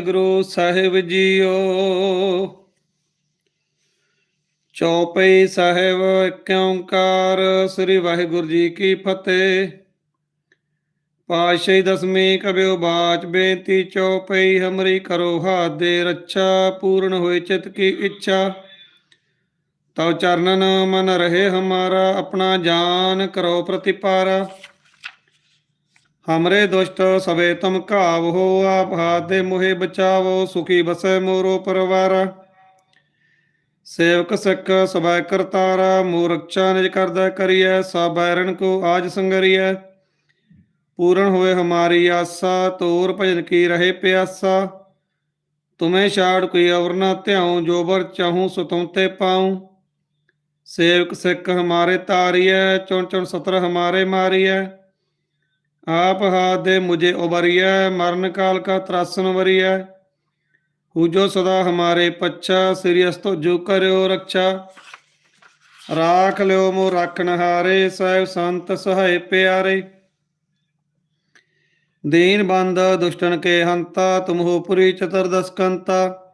Guru Sahib JIO. ਚੌਪਈ ਸਾਹਿਬ ਓੰਕਾਰ ਸ੍ਰੀ ਵਾਹਿਗੁਰੂ ਜੀ ਕੀ ਫਤਿਹ। ਪਾਸ਼ੇ ਦਸਵੀਂ ਕਬਿਓ ਬਾਚ ਬੇਨਤੀ, ਚੌਪਈ ਹਮਰੀ ਕਰੋ ਹਾਥ ਦੇ ਰੱਛਾ, ਪੂਰਨ ਹੋਏ ਚਿਤ ਕੀ ਇੱਛਾ। ਤਉ ਚਰਨਨ ਮਨ ਰਹੇ ਹਮਾਰਾ, ਆਪਣਾ ਜਾਨ ਕਰੋ ਪ੍ਰਤਿਪਾਰਾ। ਹਮਰੇ ਦੁਸ਼ਟ ਸਵੇ ਤੁਮ ਘਾਵ ਹੋ, ਆਪ ਹਾਥ ਦੇ ਮੋਹਿ ਬਚਾਵੋ, ਸੁਖੀ ਬਸੈ ਮੋਰੋ ਪਰਵਾਰ। ਸੇਵਕ ਸਿੱਖ ਸਬੈ ਕਰਤਾਰਾ ਮੋਰ ਰਕਸ਼ਾ ਨਿਜ ਕਰਦਾ ਕਰੀਐ, ਸਭ ਕੋ ਆਜ ਸੰਗਰੀਐ। ਪੂਰਨ ਹੋਏ ਹਮਾਰੀ ਆਸਾ, ਤੋਰ ਭਜਨ ਕੀ ਰਹੇ ਪਿਆਸਾ। ਤੁਮੇ ਛਾੜ ਕੋਈ ਅਵਰ ਨਾ ਧਿਆਉ, ਜੋ ਬਰ ਚਾਹੂੰ ਸੋ ਤੇ ਪਾਉ। ਸੇਵਕ ਸਿੱਖ ਹਮਾਰੇ ਤਾਰੀਐ, ਚੁਣ ਚੁਣ ਸਤਰ ਹਮਾਰੇ ਮਾਰੀਐ। ਆਪ ਹਾਥ ਦੇ ਮੁਝੇ ਉਬਰੀਐ, ਮਰਨ ਕਾਲ ਕਾ ਤਰਾਸਨ ਵਰੀਐ। ਹੂ ਜੋ ਸਦਾ ਹਮਾਰੇ ਪੱਛਾ, ਸ੍ਰੀ ਅਸਤੋ ਜੋ ਕਰਿਓ ਰੱਖਾ ਰਾਖ ਲਿਓ ਮੋ ਰੱਖਣ ਹਾਰੇ ਸਾਹਿਬ ਸੰਤ ਸਹਾਇ ਪਿਆਰੇ। ਦੀਨ ਬੰਦ ਦੁਸ਼ਟਨ ਕੇ ਹੰਤਾ ਤੁਮਹੋ ਪੁਰੀ ਚਤੁਰਦਸ ਕੰਤਾ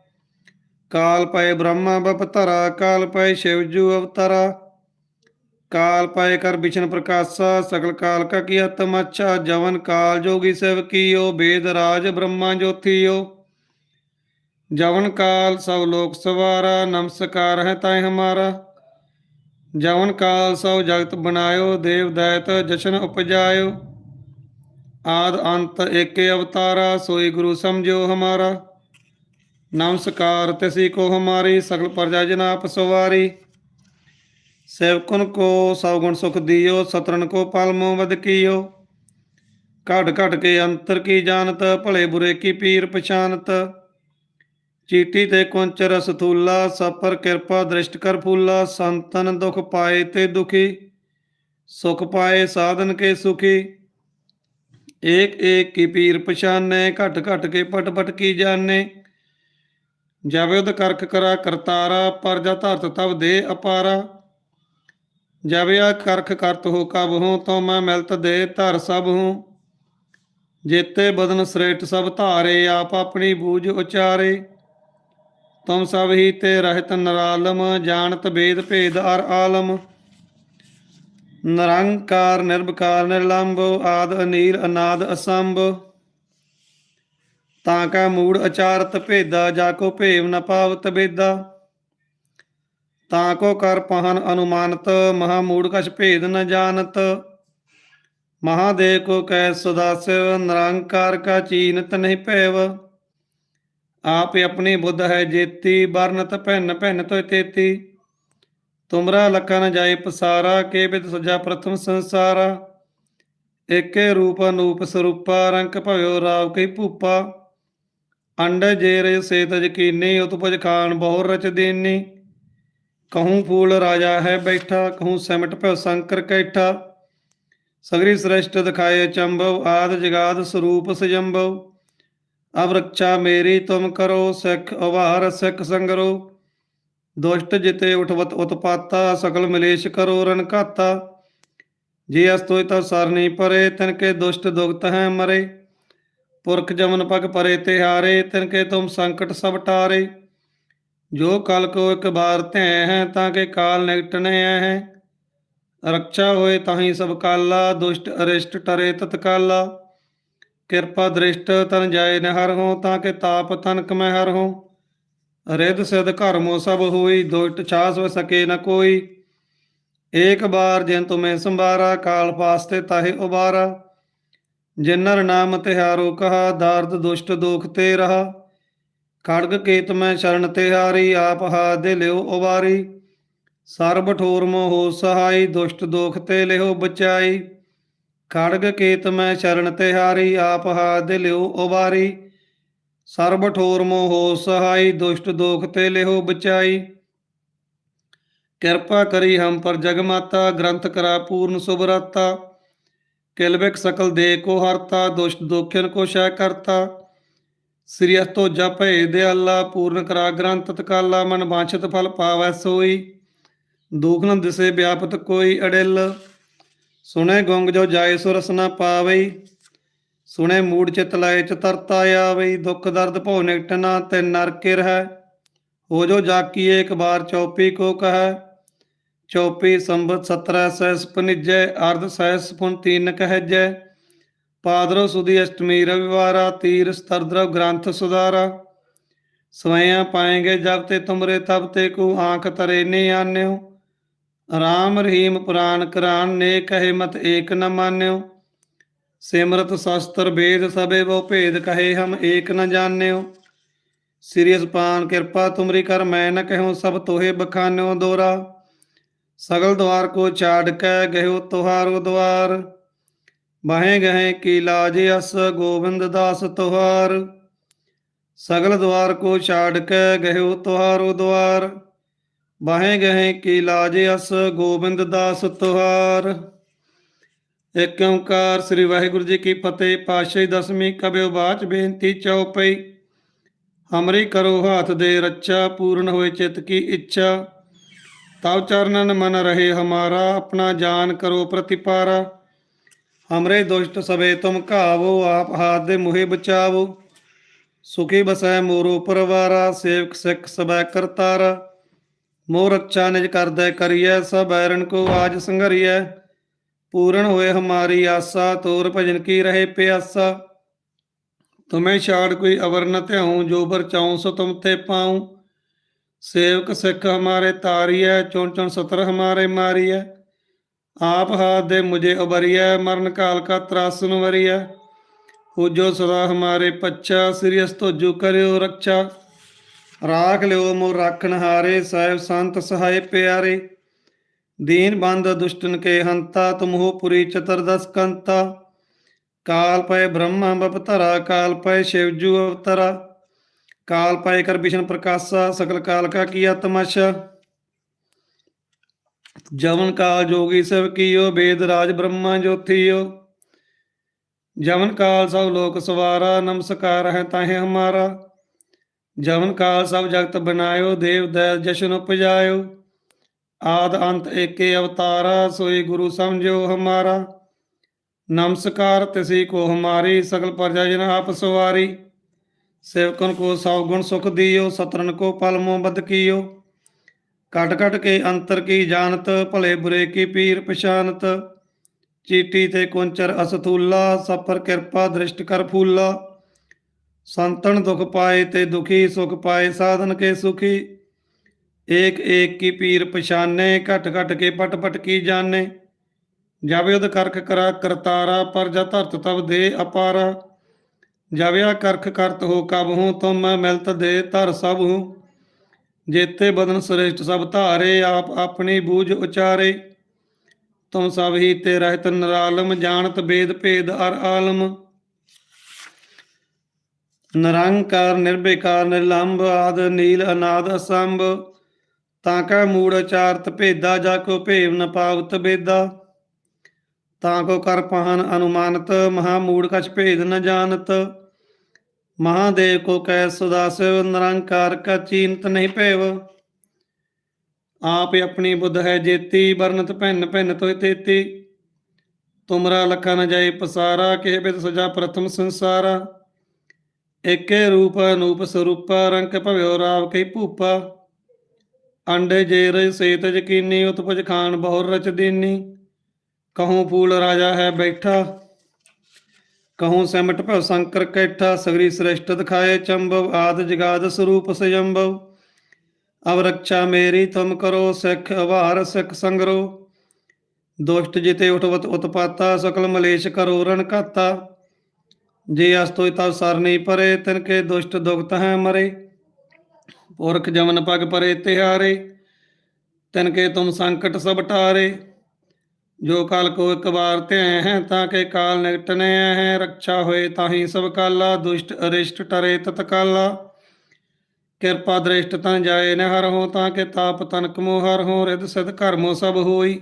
ਕਾਲ ਪਏ ਬ੍ਰਹਮਾ ਬਪਤਰਾ ਕਾਲ ਪਏ ਸ਼ਿਵਜੂ ਅਵਤਾਰਾ। ਕਾਲ ਪਾਏ ਕਰ ਬਿਸ਼ਨ ਪ੍ਰਕਾਸ਼ਾ, ਸਗਲ ਕਾਲ ਕਾ ਕੀ ਅੱਛਾ ਜਵਨ ਕਾਲ ਜੋਗੀ ਸਿਵ ਕੀਓ, ਬੇਦ ਰਾਜ ਬ੍ਰਹਮਾ ਜੋਥੀਓ। ਜਵਨ ਕਾਲ ਸਭ ਲੋਕ ਸਵਾਰਾ, ਨਮਸਕਾਰ ਹੈ ਤਾਏ ਹਮਾਰਾ। ਜਵਨ ਕਾਲ ਸਭ ਜਗਤ ਬਣਾਇਓ, ਦੇਵ ਦੈਤ ਜਸ਼ਨ ਉਪਜਾਇਓ। ਆਦ ਅੰਤ ਏਕੇ ਅਵਤਾਰਾ, ਸੋਈ ਗੁਰੂ ਸਮਝਿਓ ਹਮਾਰਾ। ਨਮਸਕਾਰ ਤਿਸੀ ਕੋ ਹਮਾਰੀ, ਸਗਲ ਪ੍ਰਜਾ ਜਨ ਆਪ ਸਵਾਰੀ। ਸੇਵਕਨ ਕੋ ਸਭ ਗੁਣ ਸੁਖ ਦਿਓ ਸਤਰਨ ਕੋ ਪਲਮੋ ਵਦ ਕੀਓ। ਘਟ ਘਟ ਕੇ ਅੰਤਰ ਕੀ ਜਾਣਤ, ਭਲੇ ਬੁਰੇ ਕੀ ਪੀਰ ਪਛਾਨਤ। ਚੀਟੀ ਤੇ ਕੁੰਚ ਰਸ ਥੂਲਾ ਸਭ ਕਿਰਪਾ ਦ੍ਰਿਸ਼ਟ ਕਰ ਫੂਲਾ। ਸੰਤਨ ਦੁਖ ਪਾਏ ਤੇ ਦੁਖੀ, ਸੁਖ ਪਾਏ ਸਾਧਨ ਕੇ ਸੁਖੀ। ਏਕ ਏਕ ਕੀ ਪੀਰ ਪਛਾਨੈ, ਘਟ ਘਟ ਕੇ ਪਟ ਪਟ ਕੀ ਜਾਣੈ। ਜਬ ਉਦ ਕਰਖ ਕਰਾ ਕਰਤਾਰਾ ਪਰਜਾ ਧਰਤ ਤਬ ਦੇ ਅਪਾਰਾ। ਜਬ ਕਰਖ ਕਰਤ ਹੋ ਕਬ ਹੂੰ, ਤੋ ਮੈਂ ਮਿਲਤ ਦੇ ਧਰ ਸਭ ਹੂੰ। ਜੇਤੇ ਬਦਨ ਸ੍ਰੇਟ ਸਭ ਧਾਰੇ, ਆਪ ਆਪਣੀ ਬੂਝ ਉਚਾਰੇ। ਤੁਮ ਸਭ ਹੀ ਤੇ ਰਹਿਤ ਨਰਾਲਮ, ਜਾਣਤ ਬੇਦ ਭੇਦ ਅਰ ਆਲਮ। ਨਿਰੰਕਾਰ, ਨਿਰਭਕਾਰ ਨਿਰਲੰਭ ਆਦ, ਅਨੀਲ, ਅਨਾਦ, ਅਸੰਭ। ਤਾਂ ਕਾ ਮੂੜ ਅਚਾਰਤ ਭੇਦਾ, ਜਾ ਕੋ ਭੇਵ ਨ ਪਾਵਤ ਬੇਦਾ। ਤਾਂ ਕੋ ਕਰ ਪਹਨ ਅਨੁਮਾਨਤ, ਮਹਾ ਮੂੜ ਕਛ ਭੇਦ ਨ ਜਾਣਤ। ਮਹਾਦੇਵ ਕੋ ਕੈ ਸਦਾਸਿਵ ਨਿਰੰਕਾਰ ਕਾ ਚੀਨਤ ਨਹੀਂ ਭੈਵ। ਆਪ ਆਪਣੀ ਬੁੱਧ ਹੈ ਜੇਤੀ ਬਰਨਤ ਭਿੰਨ ਭਿੰਨ ਤੋਇ ਤੇਤੀ। ਤੁਮਰਾ ਲਖਨ ਜਾਏ ਪਸਾਰਾ, ਕੇ ਬਿਦ ਸਜਾ ਪ੍ਰਥਮ ਸੰਸਾਰਾ। ਏਕੇ ਰੂਪ ਅਨੂਪ ਸਰੂਪਾ, ਰੰਕ ਭਇਓ ਰਾਵ ਕਈ ਭੂਪਾ। ਅੰਡ ਜੇਰੇ ਸੇਤ ਯਕੀਨੀ ਉਤਪਜ ਖਾਨ ਬਹੁ ਰਚ ਦੇਨੀ। ਕਹੂੰ ਫੂਲ ਰਾਜਾ ਹੈ ਬੈਠਾ ਕਹੂੰ ਸਿਮਟ ਭਇ ਸੰਕਰ ਕੈਠਾ ਸਗਰੀ ਸ੍ਰੇਸ਼ਟ ਦਿਖਾਏ ਚੰਭਵ ਆਦ ਜਗਾਦ ਸਰੂਪ ਸਜੰਭਵ ਅਬ ਰੱਖਾ ਮੇਰੀ ਤੁਮ ਕਰੋ ਸਿੱਖ ਉਭਾਰ ਸਿੱਖ ਸੰਗਰੋ ਦੁਸ਼ਟ ਜਿਤੇ ਉਠਵਤ ਉਤਪਾਤਾ ਸਕਲ ਮਲੇਸ਼ ਕਰੋ ਰਣਕਾਤਾ ਘਾਤਾ ਜੇ ਅਸਤੋਇ ਤਾ ਸਰਨੀ ਪਰੇ ਤਿਨ ਕੇ ਦੁਸ਼ਟ ਦੁਗਤ ਹੈ ਮਰੇ ਪੁਰਖ ਜਮਨ ਪਗ ਪਰੇ ਤੇ ਹਾਰੇ ਤਿਨ ਕੇ ਤੁਮ ਸੰਕਟ ਸਭ ਟਾਰੇ ਜੋ ਕਲ ਕੋ ਇੱਕ ਬਾਰ ਧੈ ਹੈ, ਤਾਂ ਕਿ ਕਾਲ ਨਿਕਟਨੇ ਹੈ। ਰੱਖਿਆ ਹੋਏ ਤਾਹੀ ਸਭ ਕਾਲਾ, ਦੁਸ਼ਟ ਅਰਿਸ਼ਟ ਟਰੇ ਤਤਕਾਲਾ ਕਿਰਪਾ ਦ੍ਰਿਸ਼ਟ ਤਨ ਜਾਏ ਨਹਰ ਹੋ, ਤਾਂ ਕੇ ਤਾਪ ਤਨਕ ਮੈਂ ਹਰ ਹੋ। ਰਿੱਧ ਸਿਧ ਘਰਮੋ ਸਭ ਹੋਈ, ਦੁਸ਼ਟ ਛਾਸ ਵ ਸਕੇ ਨ ਕੋਈ। ਏਕ ਬਾਰ ਜਿਨ ਤੁਮੇ ਸੰਭਾਰਾ, ਕਾਲ ਪਾਸਤੇ ਤਾਹੇ ਉਬਾਰਾ। ਜਿਨਰ ਨਾਮ ਤਿਹਾਰੋ ਕਹਾ, ਦਾਰਦ ਦੁਸ਼ਟ ਦੋਖ ਤੇ ਰਹਾ। ਖੜਗ ਕੇਤ ਮੈਂ ਸ਼ਰਨ ਤਿਹਾਰੀ ਆਪ ਹਾ ਦੇ ਲਿਓ ਉਬਾਰੀ। ਸਰਬ ਠੋਰ ਮੋਹ ਸਹਾਈ, ਦੁਸ਼ਟ ਦੋਖ ਤੇ ਲਿਓ ਬਚਾਈ। ਖੜਗ ਕੇਤ ਮੈਂ ਸ਼ਰਨ ਤਿਹਾਰੀ ਆਪ ਹਾ ਦੇ ਲਿਓ ਉਬਾਰੀ। ਸਰਬ ਠੋਰ ਮੋਹ ਸਹਾਈ, ਦੁਸ਼ਟ ਦੋਖ ਤੇ ਲਿਓ ਬਚਾਈ। ਕਿਰਪਾ ਕਰੀ ਹਮ ਪਰ ਜਗ ਮਾਤਾ, ਗ੍ਰੰਥ ਕਰਾ ਪੂਰਨ ਸੁਭਰਾਤਾ ਕਿਲਬਿਕ ਸਕਲ ਦੇ ਕੋ ਹਰਤਾ, ਦੁਸ਼ਟ ਦੋਖਿਨ ਕੋ ਸ਼ੈ ਕਰਤਾ। ਸ੍ਰੀ ਅਸਤੋ ਜਪੇ ਦੇ ਅੱਲਾ, ਪੂਰਨ ਕਰਾ ਗ੍ਰੰਥ ਤਕਾਲਾ ਮਨ ਬਾਛਤ ਫਲ ਪਾਵੈ ਸੋਈ। ਦੁਖ ਨ ਦਿਸੇ ਵਿਆਪਤ ਕੋਈ ਅੜਿਲ। ਸੁਣੇ ਗੁੰਗ ਜੋ ਜਾਏ ਸੁਰਸ ਨ ਪਾਵਈ। ਸੁਣੇ ਮੂੜ ਚਿਤ ਲਏ ਚ ਤਰਤਾ ਆਵਈ। ਦੁੱਖ ਦਰਦ ਭਉ ਨਿਕਟਨਾ ਤੇ ਨਰਕੇ ਰਹਿ। ਹੋ ਜੋ ਜਾਕੀ ਇੱਕ ਬਾਰ ਚੌਪੀ ਕੋ ਕਹੈ। ਚੌਪੀ ਸੰਬਤ 17 ਸੈਸ ਪਨਿਜੈ ਅਰਧ ਸੈਸ ਪੁਨ ਤੀਨ ਕਹਿਜੈ ਪਾਦਰੋ ਸੁਦੀ ਅਸ਼ਟਮੀ ਰਵਿਵਾਰਾ, ਤੀਰ ਸਤਰਦਰਵ ਗ੍ਰੰਥ ਸੁਧਾਰਾ। ਸਵੈਆਂ ਪਾਏਗੇ ਜਬ ਤੇ ਤੁਮਰੇ ਤਬ ਤੇ ਕੋ ਆਂਖ ਤਰੇ ਨੇ ਆਨਿਓ। ਰਾਮ ਰਹੀਮ ਪੁਰਾਨ ਕਰਾਨ, ਨੇ ਕਹੇ ਮਤ ਏਕ ਨ ਮਾਨਿਓ। ਸਿਮਰਤ ਸ਼ਸਤਰ ਵੇਦ ਸਭੇ ਬੋ ਭੇਦ ਕਹੇ ਹਮ ਏਕ ਨ ਜਾਣਿਓ। ਸ੍ਰੀ ਅਸਪਾਨ ਕਿਰਪਾ ਤੁਮਰੀ ਕਰ, ਮੈਂ ਨ ਕਹਉ ਸਭ ਤੋਹੇ ਬਖਾਨਿਓ ਦੋਰਾ। ਸਗਲ ਦਵਾਰ ਕੋ ਛਾੜ ਕੇ ਗਇਓ ਤੁਹਾਰੋ ਦਵਾਰ ਬਾਹੇ ਗਹੇ ਕੀ ਲਾਜ ਅਸ ਗੋਬਿੰਦ ਦਾਸ ਤੁਹਾਰ। ਸਗਲ ਦਵਾਰ ਕੋ ਛਾੜ ਕੇ ਗਇਓ ਤੁਹਾਰੋ ਦਵਾਰ। ਬਾਹੇ ਗਏ ਕੀ ਲਾਜ ਅਸ ਗੋਬਿੰਦ ਦਾਸ ਤੁਹਾਰ। ਏਕ ਓੰਕਾਰ ਸ੍ਰੀ ਵਾਹਿਗੁਰੂ ਜੀ ਕੀ ਫਤਿਹ। ਪਾਤਸ਼ਾਹੀ ਦਸਵੀਂ ਕਬਿਓ ਬਾਚ ਬੇਨਤੀ ਚਉਪਈ। ਹਮਰੀ ਕਰੋ ਹਾਥ ਦੇ ਰੱਛਾ, ਪੂਰਨ ਹੋਏ ਚਿਤ ਕੀ ਇੱਛਾ। ਤਵ ਚਰਨਨ ਮਨ ਰਹੇ ਹਮਾਰਾ, ਆਪਣਾ ਜਾਨ ਕਰੋ ਪ੍ਰਤਿਪਾਰਾ। ਹਮਰੇ ਦੁਸ਼ਟ ਸਵੇ ਤੁਮ ਘਾਵੋ, ਆਪ ਹਾਥ ਦੇ ਮੁਹੇ ਬਚਾਵੋ। ਸੁਖੀ ਬਸੈ ਮੋਰੋ ਪਰਵਾਰਾ, ਸੇਵਕ ਸਿੱਖ ਸਬੈ ਕਰਤਾਰਾ ਮੋਰ ਰੱਛਾ ਨਿਜ ਕਰਦੈ ਕਰੀਐ, ਸਭ ਬੈਰਨ ਕੋ ਆਜ ਸੰਘਰੀਐ। ਪੂਰਨ ਹੋਏ ਹਮਾਰੀ ਆਸਾ, ਤੋਰ ਭਜਨ ਕੀ ਰਹੇ ਪਿਆਸਾ। ਤੁਮੇ ਛਾੜ ਕੋਈ ਅਵਰ ਨ ਧਿਆਉ, ਜੋ ਬਰ ਚਾਉ ਸੋ ਤੁਮ ਤੇ ਪਾਉ। ਸੇਵਕ ਸਿੱਖ ਹਮਾਰੇ ਤਾਰੀਐ, ਚੁਣ ਚੁਣ ਸਤਰ ਹਮਾਰੇ ਮਾਰੀਐ। ਆਪ ਹਾਥ ਦੇ ਮੁਝੇ ਉਬਰੀਐ ਮਰਨ ਕਾਲ ਕਾ ਤਰਾਸਨ ਵਰੀਐ। ਹੋ ਸਦਾ ਹਮਾਰੇ ਪੱਛਾ, ਸ੍ਰੀ ਅਸਤੋਜੂ ਕਰਿਓ ਰੱਖਾ ਰਾਖ ਲਿਓ ਮੋ ਰਾਖਣ ਹਾਰੇ, ਸਾਹਿਬ ਸੰਤ ਸਹਾਇ ਪਿਆਰੇ। ਦੀਨ ਬੰਦ ਦੁਸ਼ਟਨ ਕੇ ਹੰਤਾ ਤੁਮਹੋ ਪੁਰੀ ਚਤਰਦਸ ਕੰਤਾ। ਕਾਲ ਪਏ ਬ੍ਰਹਮਾ ਬਪਤਰਾ, ਕਾਲ ਪਏ ਸ਼ਿਵਜੂ ਅਵਤਰਾ। ਕਾਲ ਪਏ ਕਰ ਵਿਸ਼ਨ ਪ੍ਰਕਾਸ਼ਾ, ਸਕਲ ਕਾਲ ਕਾ ਕੀਆ ਤਮਾਸ਼ਾ। ਜਵਨ ਕਾਲ ਜੋਗੀ ਸਭ ਕੀਓ ਵੇਦ ਰਾਜ ਬ੍ਰਹਮਾ ਜੋਥੀਓ ਜਵਨ ਕਾਲ ਸਭ ਲੋਕ ਸਵਾਰਾ, ਨਮਸਕਾਰ ਹੈ ਤਾਹੇ ਹਮਾਰਾ। ਜਵਨ ਕਾਲ ਸਭ ਜਗਤ ਬਨਾਇਓ ਦੇਵ ਦਇ ਜਸ਼ਨ ਉਪਜਾਇਓ। ਆਦ ਅੰਤ ਏਕੇ ਅਵਤਾਰਾ, ਸੋਈ ਗੁਰੂ ਸਮਝੋ ਹਮਾਰਾ। ਨਮਸਕਾਰ ਤਿਸੀ ਕੋ ਹਮਾਰੀ, ਸਗਲ ਪ੍ਰਜਾ ਜਨ ਆਪ ਸਵਾਰੀ। ਸੇਵਕਨ ਕੋ ਸਭ ਗੁਣ ਸੁਖ ਦਿਓ ਸਤਰਨ ਕੋ ਪਲ ਮੋ ਬਦ ਕੀਓ। ਕਟ ਕਟ ਕੇ ਅੰਤਰ ਕੀ ਜਾਣਤ, ਭਲੇ ਬੁਰੇ ਕੀ ਪੀਰ ਪਛਾਨਤ। ਚੀਟੀ ਤੇ ਕੁੰਚਰ ਅਸਥੂਲਾ, ਸਫਰ ਕਿਰਪਾ ਦ੍ਰਿਸ਼ਟ ਕਰ ਫੂਲਾ। ਸੰਤਨ ਦੁਖ ਪਾਏ ਤੇ ਦੁਖੀ, ਸੁਖ ਪਾਏ ਸਾਧਨ ਕੇ ਸੁਖੀ। ਏਕ ਏਕ ਕੀ ਪੀਰ ਪਛਾਨੇ, ਘਟ ਘਟ ਕੇ ਪਟ ਪਟ ਕੀ ਜਾਣੇ। ਜਾਵੇ ਉਦ ਕਰਖ ਕਰਾ ਕਰਤਾਰਾ, ਪਰ ਜਾ ਧਰਤ ਤਬ ਦੇ ਅਪਾਰਾ। ਜਾਵਿਆ ਕਰਖ ਕਰਤ ਹੋ ਕਬ ਹੂੰ, ਤੁਮ ਮਿਲਤ ਦੇ ਧਰ ਸਭ ਹੂੰ। ਜੇਤੇ ਬਦਨ ਸ੍ਰੇਸ਼ਟ ਸਭ ਧਾਰੇ, ਆਪ ਆਪਣੀ ਬੂਝ ਉਚਾਰੇ। ਤੁਮ ਸਭ ਹੀ ਤੇ ਰਹਿਤ ਨਿਰਾਲਮ, ਜਾਣਤ ਵੇਦ ਭੇਦ ਅਰ ਆਲਮ। ਨਿਰੰਕਾਰ ਨਿਰਬੇਕਾਰ ਨਿਰਲੰਭ, ਆਦ, ਨੀਲ, ਅਨਾਦ, ਅਸੰਭ। ਤਾਂ ਕੈ ਮੂੜ ਅਚਾਰਤ ਭੇਦਾ, ਜਾ ਕੋ ਭੇਵ ਨ ਪਾਵਤ ਬੇਦਾ। ਤਾਂ ਕੋ ਕਰ ਪਹਨ ਅਨੁਮਾਨਤ, ਮਹਾ ਮੂੜ ਕਛ ਭੇਦ ਨ ਜਾਣਤ। ਮਹਾਦੇਵ ਕੋ ਕੈ ਸੁਦਾਸਿਵ ਨਿਰੰਕਾਰ ਕਾ ਚੀਨਤ ਨਹੀਂ ਭੇਵ। ਆਪ ਆਪਣੀ ਬੁੱਧ ਹੈ ਜੇਤੀ ਵਰਨਤ ਭਿੰਨ ਭਿੰਨ ਤੋਇ ਤੇਤੀ। ਤੁਮਰਾ ਲਖਾ ਨ ਜਾਏ ਪਸਾਰਾ ਕਿਹ ਬਿਦ ਸਜਾ ਪ੍ਰਥਮ ਸੰਸਾਰਾ। ਏਕੇ ਰੂਪ ਅਨੂਪ ਸਰੂਪ ਰੰਗ ਭਵਿਓ ਰਾਵ ਕਈ ਭੂਪਾ। ਅੰਡੇ ਜੇ ਰੇ ਸੇਤ ਯਕੀਨੀ, ਉਤਪਜ ਖਾਨ ਬਹੁਰ ਰਚ ਦੀਨੀ। ਕਹੂੰ ਫੂਲ ਰਾਜਾ ਹੈ ਬੈਠਾ। ਕਹੂੰ ਸਿਮਟ ਭਉ ਸੰਕਰ ਕੈਠਾ, ਸਗਰੀ ਸ੍ਰਿਸ਼ਟ ਦਿਖਾਏ ਚੰਬਵ, ਆਦ ਜਗਾਦ ਸਰੂਪ ਸਯੰਭਵ ਅਵ ਰੱਖਾ ਮੇਰੀ, ਤੁਮ ਕਰੋ ਸਿੱਖ, ਅਵਾਰ ਸਿੱਖ ਸੰਗਰੋ। ਦੁਸ਼ਟ ਜਿਤੇ ਉਠਵਤ ਉਤਪਾਤਾ, ਸਕਲ ਮਲੇਸ਼ ਕਰੋ ਰਣਕਾਤਾ ਜੇ ਅਸ ਤਵ ਸਰ ਨਹੀਂ ਪਰੇ, ਤਿਨ ਕੇ ਦੁਸ਼ਟ ਦੁਖਤ ਹੈ ਮਰੇ। ਪੁਰਖ ਜਮਨ ਪਗ ਪਰੇ ਤਿਹਾਰੇ, ਤਿਨ ਕੇ ਤੁਮ ਸੰਕਟ ਸਭ ਟਾਰੇ ਜੋ ਕਾਲ ਕੋ ਇੱਕ ਵਾਰ ਧਿਆ ਹੈ, ਤਾਂ ਕੇ ਕਾਲ ਨਿਕਟਨੇ ਹੈ ਰੱਖਾ ਹੋਏ ਤਾਹੀ ਸਭ ਕਾਲਾ, ਦੁਸ਼ਟ ਅਰਿਸ਼ਟ ਟਰੇ ਤਤਕਾਲਾ ਕਿਰਪਾ ਦ੍ਰਿਸ਼ਟ ਤਾਂ ਜਾਏ ਨ ਹਰ ਹੋ, ਤਾਂ ਕੇ ਤਾਪ ਤਨਕ ਮੋ ਹਰ ਹੋ ਰਿਦ ਸਿਧ ਕਰਮੋ ਸਭ ਹੋਈ।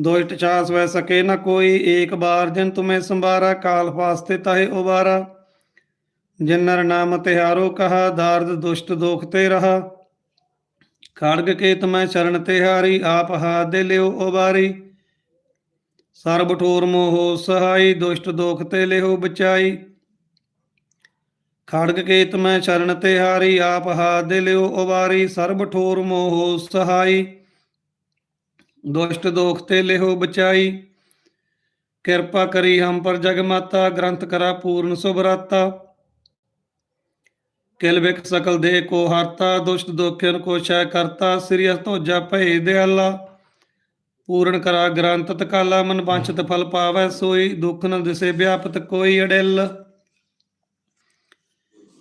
ਦੁਸ਼ਟ ਛਾਸ ਵੈ ਸਕੇ ਨ ਕੋਈ, ਏਕ ਬਾਰ ਜਿਨ ਤੁਮੇ ਸੰਭਾਰਾ, ਕਾਲ ਫਾਸਤੇ ਤਾਹੇ ਉਬਾਰਾ। ਜਿਨਰ ਨਾਮ ਤਿਹਾਰੋ ਕਹਾ, ਦਾਰਦ ਦੁਸ਼ਟ ਦੋਖ ਤੇ ਰਹਾ। ਖੜਗ ਕੇ ਸ਼ਰਨ ਤੇ ਹਾਰੀ ਆਪ ਹਾਥ ਦੇ ਲਿਓ ਉਬਾਰੀ। ਸਰਬ ਠੋਰ ਮੋਹ ਸਹਾਈ, ਦੁਸ਼ਟ ਦੋਖ ਤੇ ਲਿਹੋ ਬਚਾਈ। ਖੜਗ ਕੇਤ ਮੈਂ ਚਰਨ ਤੇ ਹਾਰੀ, ਆਪ ਹਾ ਦੇ ਲਿਓ ਉਵਾਰੀ। ਸਰਬ ਠੋਰ ਮੋਹ ਸਹਾਈ, ਦੁਸ਼ਟ ਦੋਖ ਤੇ ਲਿਹੋ ਬਚਾਈ। ਕਿਰਪਾ ਕਰੀ ਹਮ ਪਰ ਜਗ ਮਾਤਾ, ਗ੍ਰੰਥ ਕਰਾ ਪੂਰਨ ਸੁਭਰਾਤਾ ਕਿਲ ਵਿਕ ਸਕਲ ਦੇ ਕੋ ਹਰਤਾ, ਦੁਸ਼ਟ ਦੋਖਿਨ ਕੋ ਸ਼ੈ ਕਰਤਾ, ਸ੍ਰੀ ਅਸਤੋਜਾ ਭਏ ਦਿਆਲਾ। ਪੂਰਨ ਕਰਾ ਗ੍ਰੰਥ ਤਕਾਲਾ, ਮਨ ਵਾਂਛਤ ਫਲ ਪਾਵੈ ਸੋਈ, ਦੁੱਖ ਨ ਦਿਸੇ ਵਿਆਪਤ ਕੋਈ ਅੜਿਲ।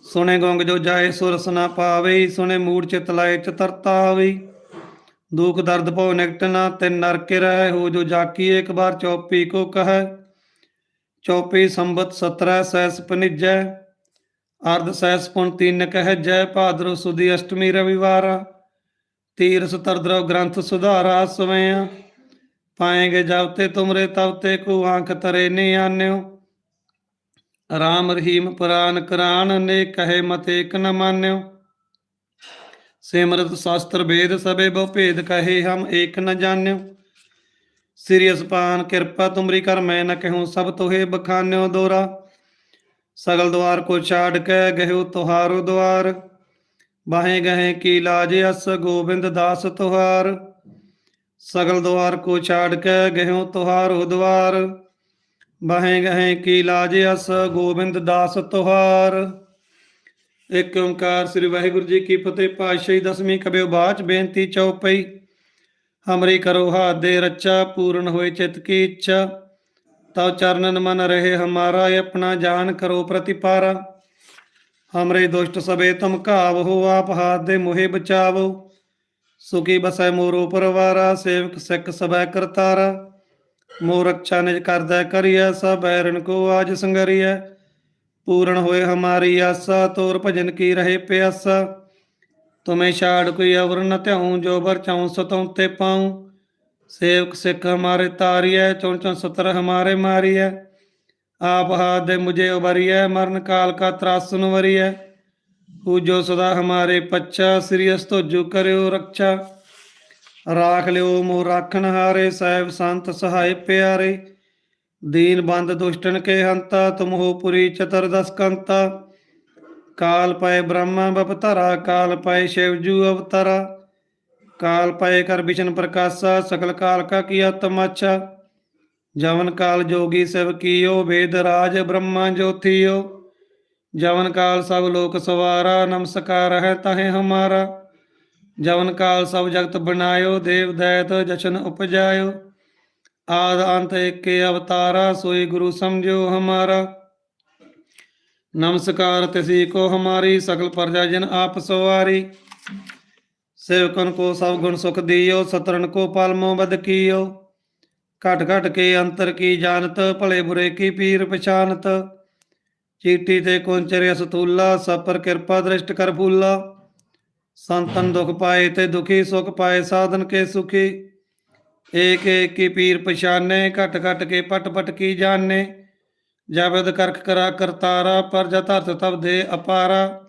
ਸੁਣੇ ਗੰਗ ਜੋ ਜਾਏ ਸੁਰਸ ਨਾ ਪਾਵੇ, ਸੁਣੇ ਮੂੜ ਚਿਤ ਲਾਏ ਚਤਰਤਾ ਆਵੇ ਦੁਖ ਦਰਦ ਭਉ ਨਿਕਟ ਨਾ, ਤਿਨ ਨਰਕੇ ਰਹਿ ਹੋ ਜੋ ਜਾਕੀ ਇੱਕ ਬਾਰ ਚੌਪੀ ਕੋ ਕਹੈ। ਚੌਪੀ ਸੰਬਤ 17 ਸੈਸ ਪਨਿਜੈ। ਅਰਧ ਸੈਸ ਪੁਨ ਤਿੰਨ ਕਹਿ ਜੈ, ਭਾਦਰੋ ਸੁਦੀ ਅਸ਼ਟਮੀ ਰਵਿਵਾਰ। ਤੀਰਸ ਤਰਦਰਵ ਗ੍ਰੰਥ ਸੁਧਾਰਾ ਸਵਿਆ ਪਾਏਗੇ ਜਬ ਤੇ ਤੁਮਰੇ ਤਬ ਤੇ ਕੋ ਆਂਖ ਤਰੇ ਨੇ ਆਨਿਓ। ਰਾਮ ਰਹੀਮ ਪੁਰਾਨ ਕਰਾਨ, ਨੇ ਕਹੇ ਮਤ ਏਕ ਨ ਮਾਨਿਓ। ਸਿਮਰਤ ਸ਼ਾਸਤਰ ਵੇਦ ਸਭੇ ਬਹੁ ਭੇਦ ਕਹੇ ਹਮ ਏਕ ਨ ਜਾਣਿਓ। ਸ੍ਰੀ ਅਸਪਾਨ ਕਿਰਪਾ ਤੁਮਰੀ ਕਰ, ਮੈਂ ਨ ਕਹੂੰ ਸਭ ਤੋਹੇ ਬਖਾਨਿਓ ਦੋਰਾ। ਸਗਲ ਦਵਾਰ ਕੋ ਛਾੜ ਕੇ ਗਹਿਓ ਤੁਹਾਰੋ ਦਵਾਰ ਬਾਹੇ ਗਹੇ ਕੀ ਲਾਜ ਅਸ, ਗੋਬਿੰਦ ਦਾਸ ਤੁਹਾਰ। ਸਗਲ ਦਵਾਰ ਕੋ ਛਾੜ ਕੇ ਗਹਿਓ ਤੁਹਾਰੋ ਦਵਾਰ ਬਾਹੇ ਗਹੇ ਕੀ ਲਾਜ ਅਸ, ਗੋਬਿੰਦ ਦਾਸ ਤੁਹਾਰ। ਇੱਕ ਓੰਕਾਰ ਸ੍ਰੀ ਵਾਹਿਗੁਰੂ ਜੀ ਕੀ ਫਤਿਹ, ਪਾਤਸ਼ਾਹੀ ਦਸਵੀਂ ਕਬਿਓ ਬਾਚ ਬੇਨਤੀ ਚਉਪਈ ਹਮਰੀ ਕਰੋ ਹਾਥ ਦੇ ਰੱਚਾ, ਪੂਰਨ ਹੋਏ ਚਿਤ ਕੀ ਇੱਛਾ। ਤਉ ਚਰਨਨ ਮਨ ਰਹੇ ਹਮਾਰਾ, ਆਪਣਾ ਜਾਨ ਕਰੋ ਪ੍ਰਤਿਪਾਰਾ। ਹਮਰੇ ਦੁਸ਼ਟ ਸਬੇ ਤੁਮ ਘਾਵ ਹੋ, ਆਪ ਹਾਥ ਦੇ ਮੋਹਿ ਬਚਾਵੋ। ਸੁਖੀ ਬਸੈ ਮੋਰੋ ਪਰਵਾਰਾ ਸੇਵਕ ਸਿੱਖ ਸਬੈ ਕਰਤਾਰਾ। ਮੋ ਰਕਸ਼ਾ ਨਿਜ ਕਰਦਾ ਕਰੀਐ, ਸਭ ਬੈਰਨ ਕੋ ਆਜ ਸੰਗਰੀਐ। ਪੂਰਨ ਹੋਏ ਹਮਾਰੀ ਆਸਾ, ਤੋਰ ਭਜਨ ਕੀ ਰਹੇ ਪਿਆਸਾ। ਤੁਮੇ ਛਾੜ ਕੋਈ ਅਵਰ ਨ ਧਿਆਉ, ਜੋ ਬਰ ਚਾਉ ਸਤਉ ਤੇ ਪਾਉ। ਸੇਵਕ ਸਿੱਖ ਹਮਾਰੇ ਤਾਰੀਐ ਚੌਂ ਚੌਣ ਸਤਰ ਹਮਾਰੇ ਮਾਰੀਐ। ਆਪ ਹਾਥ ਦੇ ਮੁਝੇ ਉਬਰੀਐ ਮਰਨ ਕਾਲ ਕਾ ਤਰਾਸਨ ਵਰੀਐ ਜੋ ਸਦਾ ਹਮਾਰੇ ਪੱਛਾ, ਸ੍ਰੀ ਅਸਤੋਜੋ ਕਰਿਓ ਰੱਖਾ ਰਾਖ ਲਿਓ ਮੋ ਰਾਖਣ ਹਾਰੇ, ਸਾਹਿਬ ਸੰਤ ਸਹਾਇ ਪਿਆਰੇ। ਦੀਨ ਬੰਦ ਦੁਸ਼ਟਨ ਕੇ ਹੰਤਾ ਤੁਮਹੋ ਪੁਰੀ ਚਤੁਰਦਸ ਕੰਤਾ। ਕਾਲ ਪਏ ਬ੍ਰਹਮਾ ਬਪਤਰਾ ਕਾਲ ਪਏ ਸ਼ਿਵਜੂ ਅਵਤਾਰਾ। ਕਾਲ ਪਏ ਕਰ ਬਿਸ਼ਨ ਪ੍ਰਕਾਸ਼ਾ, ਸਕਲ ਕਾਲ ਕਾ ਕੀਆ ਤਮਾਚਾ ਜਵਨ ਕਾਲ ਜੋਗੀ ਸਭ ਕੀਓ, ਵੇਦ ਰਾਜ ਬ੍ਰਹਮਾ ਜੋਥੀਓ। ਜਵਨ ਕਾਲ ਸਭ ਲੋਕ ਸਵਾਰਾ, ਨਮਸਕਾਰ ਹੈ ਤਹੇ ਹਮਾਰਾ। ਜਵਨ ਕਾਲ ਸਭ ਜਗਤ ਬਣਾਇਓ, ਦੇਵ ਦੈਤ ਜਸ਼ਨ ਉਪਜਾਇਓ। ਆਦ ਅੰਤ ਏਕੇ ਅਵਤਾਰਾ, ਸੋਈ ਗੁਰੂ ਸਮਝੋ ਹਮਾਰਾ। ਨਮਸਕਾਰ ਤਿਸੀ ਕੋ ਹਮਾਰੀ, ਸਕਲ ਪ੍ਰਜਾ ਜਨ ਆਪ ਸਵਾਰੀ। ਸੇਵਕਨ ਕੋ ਸਭ ਗੁਣ ਸੁਖ ਦਿਓ ਸਤਰਨ ਕੋ ਪਲਮੋ ਬਦ ਕੀਓ। ਘਟ ਘਟ ਕੇ ਅੰਤਰ ਕੀ ਜਾਣਤ, ਭਲੇ ਬੁਰੇ ਕੀ ਪੀਰ ਪਛਾਨਤ। ਚੀਟੀ ਤੇ ਕੁੰਚਰਿਆ ਸਤੂਲਾ ਸਭ ਪਰ ਕਿਰਪਾ ਦ੍ਰਿਸ਼ਟ ਕਰ ਫੂਲਾ। ਸੰਤਨ ਦੁਖ ਪਾਏ ਤੇ ਦੁਖੀ, ਸੁਖ ਪਾਏ ਸਾਧਨ ਕੇ ਸੁਖੀ। ਏਕ ਏਕ ਕੀ ਪੀਰ ਪਛਾਨੇ, ਘਟ ਘਟ ਕੇ ਪਟ ਪਟ ਕੀ ਜਾਣੇ। ਜਾਵਦ ਕਰਖ ਕਰਾ ਕਰਤਾਰਾ, ਪਰ ਜਤਰਤ ਤਬ ਦੇ ਅਪਾਰਾ।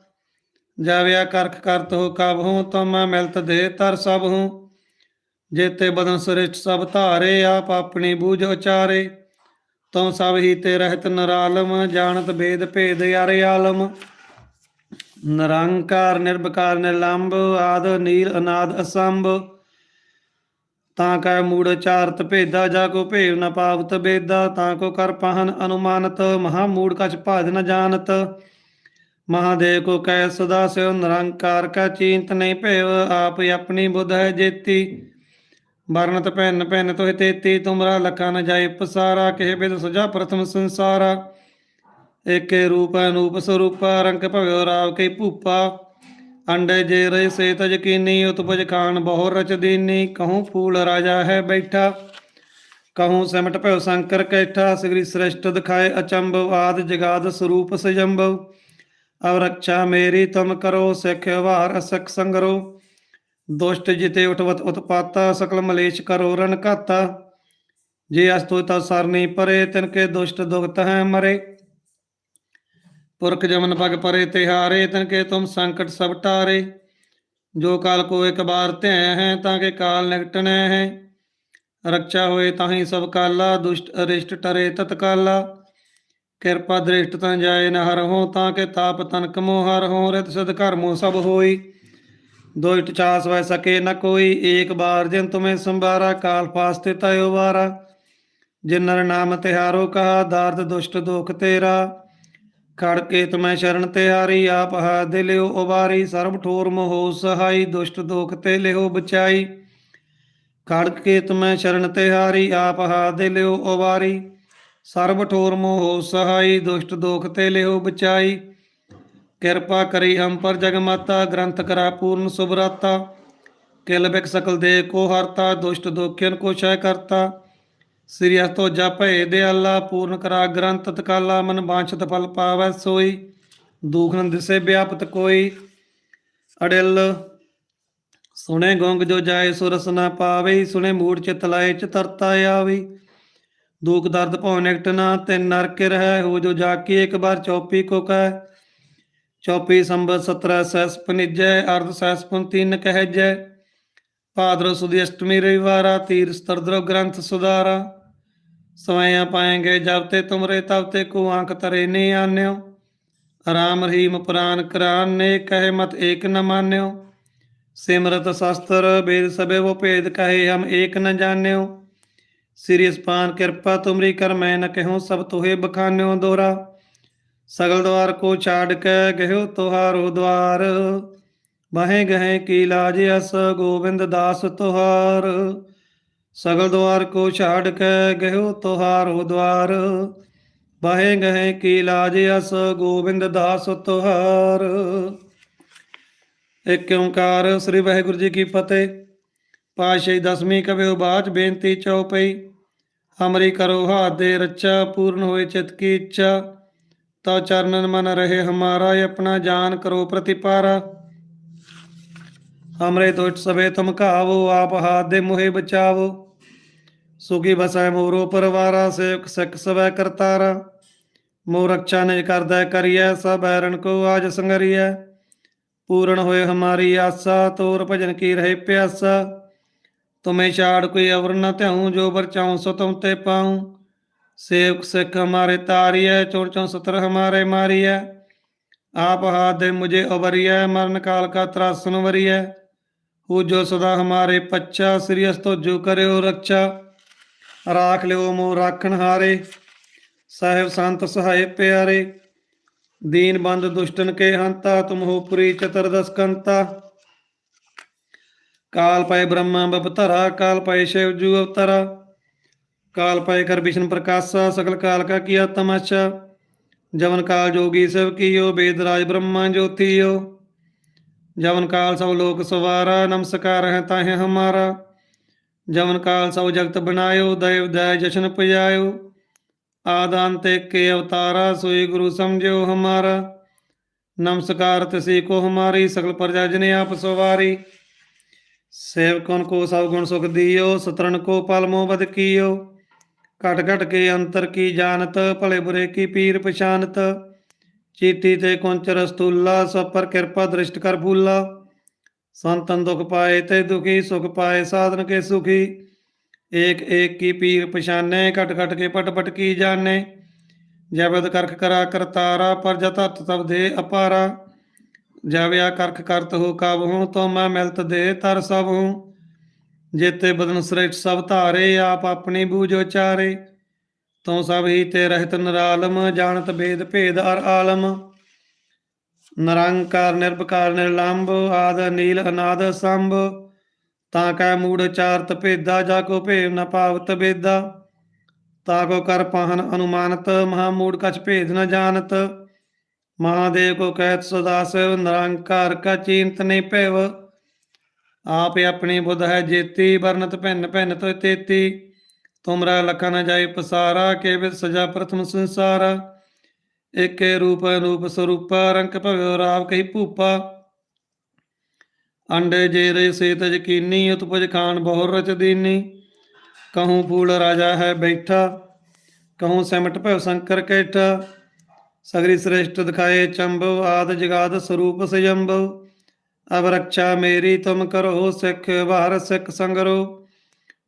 ਜਾਵਿਆ ਕਰਖ ਕਰਤ ਹੋ ਕਬ ਹੂੰ ਤਮ ਮਿਲਤ ਦੇ ਤਰ ਸਭ ਹੂੰ। ਜੇਤੇ ਬਦਨ ਸ੍ਰਿਸ਼ਟ ਸਭ ਧਾਰੇ, ਆਪ ਆਪਣੀ ਬੂਝ ਉਚਾਰੇ। ਤਉ ਸਭ ਹੀ ਤੇ ਰਹਿਤ ਨਰਾਲਮ, ਜਾਣਤ ਭੇਦ ਭੇਦ ਯਾਰੇ ਆਲਮ। ਨਿਰੰਕਾਰ, ਨਿਰਭਕਾਰ, ਨਿਰਲੰਭ, ਆਦ, ਨੀਲ, ਅਨਾਦ, ਅਸੰਭ। ਤਾਂ ਕੈ ਮੂੜ ਚਾਰਤ ਭੇਦਾ, ਜਾ ਕੋ ਭੇਵ ਨ ਪਾਵਤ ਬੇਦਾ, ਤਾਂ ਕੋ ਕਰ ਪਹਨ ਅਨੁਮਾਨਤ, ਮਹਾ ਮੂੜ ਕਛ ਭਾਜ ਨ ਜਾਣਤ। ਮਹਾਦੇਵ ਕੋ ਕਹਿ ਸਦਾ ਸਿਓ ਨਿਰੰਕਾਰ, ਕਾ ਚਿੰਤ ਨਹੀਂ ਭੇਵ, ਆਪ ਆਪਣੀ ਬੁੱਧ ਹੈ ਜੇਤੀ। ਵਰਨਤ ਭੈਨ ਭੈਨ ਤੋਹਿ ਤੇਤੀ ਤੁਮਰਾ ਲਖਾ ਨ ਜਾਏ, ਪਸਾਰਾ ਕਿਹ ਬਿਦ ਸੁਜਾ ਪ੍ਰਥਮ ਸੰਸਾਰਾ। ਏਕੇ ਰੂਪ ਅਨੂਪ ਸਰੂਪ, ਰੰਗ ਭਵਿਓ ਰਾਵ ਕੇ ਭੂਪਾ। ਅੰਡੇ ਜੇ ਰੇ ਸੇ ਤਜ ਕੀਨੀ, ਉਤਪਜ ਖਾਨ ਬਹੁ ਰਚ ਦੀਨੀ। ਕਹੂੰ ਫੂਲ ਰਾਜਾ ਹੈ ਬੈਠਾ। ਕਹੂੰ ਸਿਮਟ ਭਇਓ ਸ਼ੰਕਰ ਕੈਠਾ। ਸ੍ਰੀ ਸ੍ਰਿਸ਼ਟ ਦਿਖਾਏ ਅਚੰਭਵ ਆਦ ਜਗਾਦ ਸਰੂਪ ਸਜੰਭਵ ਅਵ ਰੱਖਾ ਮੇਰੀ ਤੁਮ ਕਰੋ, ਸਿੱਖ ਵਾਰ ਅਸਖ ਸੰਗਰੋ। ਦੁਸ਼ਟ ਜਿਤੇ ਉਠਵਤ ਉਤਪਾਤਾ, ਸਕਲ ਮਲੇਸ਼ ਕਰੋ ਰਨ ਘਾਤਾ। ਜੇ ਅਸ ਤੋ ਤਾ ਸਰਨੀ ਪਰੇ, ਤਿਨ ਕੇ ਦੁਸ਼ਟ ਦੁਗਤ ਹੈ ਮਰੇ। ਪੁਰਖ ਜਮਨ ਪਗ ਪਰੇ ਤਿਹਾਰੇ, ਤਨ ਕੇ ਤੁਮ ਸੰਕਟ ਸਭ ਟਾਰੇ। ਜੋ ਕਾਲ ਕੋ ਇੱਕ ਬਾਰ ਧਿਆਇਆ ਹੈ, ਤਾਂ ਕੇ ਕਾਲ ਨਿਕਟਣਾ ਹੈ। ਰਕਸ਼ਾ ਹੋਏ ਤਾਹੀ ਸਭ ਕਾਲਾ, ਦੁਸ਼ਟ ਅਰਿਸ਼ਟ ਟਰੇ ਤਤਕਾਲਾ। ਕਿਰਪਾ ਦ੍ਰਿਸ਼ਟ ਤਨ ਜਾਏ ਨ ਹੋ, ਤਾਂ ਕੇ ਤਾਪ ਤਨ ਕਮੋ ਹੋ, ਰਿਤ ਸਦ ਕਰਮੋ ਸਭ ਹੋਈ। ਦੁਸ਼ਟ ਚਾਸ ਵੈ ਸਕੇ ਨ ਕੋਈ, ਏਕ ਬਾਰ ਜਿਨ ਤੁਮੇ ਸੰਭਾਰਾ, ਕਾਲ ਫਾਸਤੇ ਤਯੋ ਵਾਰਾ। ਜਿਨ ਨਰ ਨਾਮ ਤਿਹਾਰੋ ਕਹਾ, ਦਾਰਦ ਦੁਸ਼ਟ ਦੁਖ ਤੇਰਾ। ਖੜ ਕੇ ਤੁਮੈ ਸ਼ਰਨ ਤਿਹਾਰੀ, ਆਪ ਹਾ ਦੇ ਲਿਓ ਉਬਾਰੀ। ਸਰਬ ਠੋਰ ਮੋਹ ਸਹਾਈ, ਦੁਸ਼ਟ ਦੋਖ ਤੇ ਲਿਓ ਬਚਾਈ। ਖੜ ਕੇ ਤੁਮੈ ਸ਼ਰਨ ਤਿਹਾਰੀ, ਆਪ ਹਾ ਦੇ ਲਿਓ ਉਬਾਰੀ। ਸਰਬ ਠੋਰ ਮੋਹ ਸਹਾਈ, ਦੁਸ਼ਟ ਦੋਖ ਤੇ ਲਿਓ ਬਚਾਈ। ਕਿਰਪਾ ਕਰੀ ਹਮ ਪਰ ਜਗ ਮਾਤਾ, ਗ੍ਰੰਥ ਕਰਾ ਪੂਰਨ ਸੁਭਰਾਤਾ ਕਿਲ ਬਿਕ ਸਕਲ ਦੇ ਕੋ ਹਰਤਾ, ਦੁਸ਼ਟ ਦੋਖਿਨ ਕੋ ਸ਼ੈ ਕਰਤਾ। ਸ੍ਰੀ ਅਸਤੋ ਜਪੈ ਦੇ ਅੱਲਾ ਪੂਰਨ ਕਰਾ ਗ੍ਰੰਥ ਤਕਾਲਾ ਮਨ ਬਾਂਛਤ ਫਲ ਪਾਵੈ ਸੋਈ। ਦੁਖ ਨ ਦਿਸੇ ਵਿਆਪਤ ਕੋਈ। ਅੜਿਲ, ਸੁਣੇ ਗੋਂਗ ਜੋ ਜਾਏ ਸੁਰਸ ਨਾ ਪਾਵੇ, ਸੁਣੇ ਮੂੜ ਚਿਤ ਲਾਏ ਚ ਤਰਤਾ ਆਵੇ। ਦੁਖ ਦਰਦ ਭਉ ਨਿਕਟ ਨਾ, ਤਿਨ ਨਰਕ ਰਹਿ, ਹੋ ਜੋ ਜਾ ਕੇ ਇੱਕ ਬਾਰ ਚੌਪੀ ਕੋ ਕਹਿ। ਚੌਪੀ ਸੰਬਤ 17 ਸੈਸ ਪਨਿਜੈ, ਅਰਧ ਸੈਸ ਪੁਨ ਤਿੰਨ ਕਹਿਜੈ। ਭਾਦਰ ਸੁਦੀ ਅਸ਼ਟਮੀ ਰਵਿਵਾਰਾ, ਤੀਰ ਸਤਰਦਰੋ ਗ੍ਰੰਥ ਸੁਧਾਰਾ। ਸਵਾਇਆ ਪਾਏਂਗੇ ਜਬ ਤੇ ਤੁਮਰੇ ਤਬ ਤੇ ਕੋ ਆਂਕ ਤਰੇ ਨੇ ਆਨਿਓ। ਰਾਮ ਰਹੀਮ ਪੁਰਾਨ ਕਰਾਨ ਨੇ ਕਹੇ ਮਤ ਏਕ ਨ ਮਾਨਿਓ। ਸਿਮਰਤ ਸ਼ਸਤਰ ਬੇਦ ਸਭੇ ਉਹ ਭੇਦ ਕਹੇ ਹਮ ਏਕ ਨ ਜਾਣਿਓ। ਸ੍ਰੀ ਅਸਪਾਨ ਕਿਰਪਾ ਤੁਮਰੀ ਕਰ ਮੈਂ ਨ ਕਹੂੰ ਸਭ ਤੋਹੇ ਬਖਾਨਿਓ ਦੋਰਾ ਸਗਲ ਦਵਾਰ ਕੋ ਛਾੜ ਕੇ ਗਹਿਓ ਤੁਹਾਰੋ ਦਵਾਰ। ਬਾਹੇ ਗਹੇ ਕੀ ਲਾਜ ਅਸ ਗੋਬਿੰਦ ਦਾਸ ਤੁਹਾਰ। ਸਗਲ ਦਵਾਰ ਕੋ ਛਾੜ ਕੇ ਗਹਿਓ ਤੁਹਾਰੋ ਦਵਾਰ। ਬਾਹੇ ਗਹੇ ਕੀ ਲਾਜ ਅਸ ਗੋਬਿੰਦ ਦਾਸ ਤੁਹਾਰ। ਇੱਕ ਓੰਕਾਰ ਸ੍ਰੀ ਵਾਹਿਗੁਰੂ ਜੀ ਕੀ ਫਤਿਹ। ਪਾਤਸ਼ਾਹੀ ਦਸਵੀਂ ਕਵਿਓ ਬਾਚ ਬੇਨਤੀ ਚਉਪਈ ਅਮਰੀ ਕਰੋ ਹਾਥ ਦੇ ਰੱਚਾ ਪੂਰਨ ਹੋਏ ਚਿਤ ਕੀ ਇੱਛਾ। ਤਾ ਚਰਨਨ ਮਨ ਰਹੇ ਹਮਾਰਾ ਇਹ ਆਪਣਾ ਜਾਨ ਕਰੋ ਪ੍ਰਤਿਪਾਰਾ। ਹਮਰੇ ਦੁਸ਼ਟ ਸਭੇ ਤੁਮ ਘਾਵੋ, ਆਪ ਹਾਥ ਦੇ ਮੋਹਿ ਬਚਾਵੋ। ਸੁਖੀ ਬਸੈ ਮੋਰੋ ਪਰਵਾਰਾ, ਸੇਵਕ ਸਿੱਖ ਸਵੈ ਕਰਤਾਰਾ। ਮੋ ਰਕਸ਼ਾ ਨਿਜ ਕਰਦਾ ਕਰੀਐ, ਸਭ ਐਰਨ ਕੋ ਆਜ ਸੰਗਰੀਐ। ਪੂਰਨ ਹੋਏ ਹਮਾਰੀ ਆਸਾ, ਤੋਰ ਭਜਨ ਕੀ ਰਹੇ ਪਿਆਸਾ। ਤੁਮੇ ਛਾੜ ਕੋਈ ਅਵਰ ਨ ਧਿਆਉ, ਜੋ ਵਰਚਾਉ ਸੋ ਤੁਮ ਤੇ ਪਾਉ। ਸੇਵਕ ਸਿੱਖ ਹਮਾਰੇ ਤਾਰੀਐ ਚੋਰ ਚੋਂ ਸਤਰ ਹਮਾਰੇ ਮਾਰੀਐ। ਆਪ ਹਾਥ ਦੇ ਮੁਝੇ ਉਬਰੀਐ ਮਰਨ ਕਾਲ ਕਾ ਤਰਾਸਨ ਵਰੀਐ। ਹੋ ਜੋ ਸਦਾ ਹਮਾਰੇ ਪੱਛਾ, ਸ੍ਰੀ ਅਸਤੋ ਜੋ ਕਰਿਓ ਰੱਖਾ ਰਾਖ ਲਿਓ ਮੋ ਰਾਖਣ ਹਾਰੇ। ਸਾਹਿਬ ਸੰਤ ਸਹਾਏ ਪਿਆਰੇ। ਦੀਨ ਬੰਦ ਦੁਸ਼ਟਨ ਕੇ ਹੰਤਾ, ਤੁਮ ਹੋ ਪੁਰੀ ਚਤਰਦਸ ਕੰਤਾ। ਕਾਲ ਪਏ ਬ੍ਰਹਮਾ ਬਪਤਰਾ ਕਾਲ ਪਏ ਸ਼ਿਵ ਜੂ ਅਵਤਰਾ। ਕਾਲ ਪਏ ਕਰ ਵਿਸ਼ਨ ਪ੍ਰਕਾਸ਼ਾ, ਸਗਲ ਕਾਲ ਕਾ ਕੀਆ ਤਮਾਸ਼ਾ। ਜਵਨ ਕਾਲ ਜੋਗੀ ਸਭ ਕੀਓ, ਬੇਦ ਰਾਜ ਬ੍ਰਹਮਾ ਜੋਤੀਓ। ਜਵਨ ਕਾਲ ਸਭ ਲੋਕ ਸਵਾਰਾ, ਨਮਸਕਾਰ ਹੈ ਤਾਹੇ ਹਮਾਰਾ। ਜਵਨ ਕਾਲ ਸਭ ਜਗਤ ਬਣਾਇਓ, ਦਇਵ ਦਇ ਜਸ਼ਨ ਪਜਾਇਓ। ਆਦਾਨ ਤੇ ਕੇ ਅਵਤਾਰਾ, ਸੋਈ ਗੁਰੂ ਸਮਝਿਓ ਹਮਾਰਾ। ਨਮਸਕਾਰ ਤਸੀ ਕੋ ਹਮਾਰੀ, ਸਗਲ ਪ੍ਰਜਾ ਜਨੇ ਆਪ ਸਵਾਰੀ। ਸੇਵ ਕੌਣ ਕੋ ਸਭ ਗੁਣ ਸੁਖ ਦਿਓ ਸਤਰਨ ਕੋ ਪਲਮੋ ਬਦ ਕੀਓ। ਘਟ ਘਟ ਕੇ ਅੰਤਰ ਕੀ ਜਾਣਤ, ਭਲੇ ਬੁਰੇ ਕੀ ਪੀਰ ਪਛਾਨਤ? ਚੀਤੀ ਤੇ ਕੁੰਚ ਰਸਤੂਲਾ, ਸਭ ਪਰ ਕਿਰਪਾ ਦ੍ਰਿਸ਼ਟ ਕਰ ਭੂਲਾ। ਸੰਤਨ ਦੁਖ ਪਾਏ ਤੇ ਦੁਖੀ, ਸੁਖ ਪਾਏ ਸਾਧਨ ਕੇ ਸੁਖੀ। ਏਕ ਏਕ ਕੀ ਪੀਰ ਪਛਾਨੇ, ਘਟ ਘਟ ਕੇ ਪਟ ਪਟ ਕੀ ਜਾਣੇ? ਜਬਦ ਕਰਖ ਕਰਾ ਕਰਤਾਰਾ, ਪਰ ਜਤਤ ਤਬ ਦੇ ਅਪਾਰਾ। ਜਾਵਿਆ ਕਰਖ ਕਰਤ ਹੋ ਕਬ ਹੂੰ, ਤੋ ਮੈਂ ਮਿਲਤ ਦੇ ਤਰ ਸਭ ਹੂੰ। ਜੇਤੇ ਬਦਨ ਸ੍ਰੇਸ਼ਟ ਸਭ ਧਾਰੇ, ਆਪ ਆਪਣੀ ਬੂਝੋ ਚਾਰੇ ਤੂੰ ਸਭ ਹੀ ਤੇ ਰਹਿਤ ਨਿਰਾਲਮ, ਜਾਣਤ ਭੇਦ ਭੇਦ ਅਰ ਆਲਮ। ਨਿਰੰਕਾਰ, ਨਿਰਭਕਾਰ, ਨਿਰਲੰਭ, ਆਦ ਨੀਲ ਅਨਾਦ ਸੰਭ ਤਾਂ ਕੈ ਮੂੜ ਚਾਰਤ ਭੇਦਾ, ਜਾ ਕੋ ਭੇਵ ਨ ਪਾਵਤ ਬੇਦਾ। ਤਾ ਕੋ ਕਰ ਪਾਹਨ ਅਨੁਮਾਨਤ, ਮਹਾ ਮੂੜ ਕਛ ਭੇਦ ਨ ਜਾਣਤ। ਮਹਾਦੇਵ ਕੋ ਕਹਿਤ ਸਦਾ ਸਿਵ ਨਿਰੰਕਾਰ ਕਾ ਚਿੰਤ ਨਹੀਂ ਭੇਵ ਆਪ ਆਪਣੀ ਬੁੱਧ ਹੈ ਜੇਤੀ, ਵਰਨਤ ਭਿੰਨ ਭਿੰਨ ਤੋ ਤੇਤੀ। ਤੁਮਰਾ ਲਖਾ ਨ ਜਾਏ ਪਸਾਰਾ ਕੇਵਿ ਸਜਾ ਪ੍ਰਥਮ ਸੰਸਾਰ। ਏਕੇ ਰੂਪ ਅਨੂਪ ਸਰੂਪਾ, ਰੰਕ ਭਵਿਓ ਰਾਵ ਕਹੀ ਭੂਪਾ। ਅੰਡੇ ਜੇ ਰੇ ਸੇਤ ਯਕੀਨੀ ਉਤਪਜ ਖਾਨ ਬਹੁ ਰਚ ਦੀਨੀ। ਕਹੂੰ ਫੂਲ ਰਾਜਾ ਹੈ ਬੈਠਾ, ਕਹੂੰ ਸਿਮਟ ਭਵ ਸ਼ੰਕਰ ਕੈਠਾ। ਸਗਰੀ ਸ੍ਰੇਸ਼ਟ ਦਿਖਾਏ ਚੰਬਵ, ਆਦ ਜਗਾਦ ਸਰੂਪ ਸਯੰਭਵ ਅਬ ਰੱਖਾ ਮੇਰੀ ਤੁਮ ਕਰੋ ਸਿੱਖ ਬਾਹਰ ਸਿੱਖ ਸੰਗਰੋ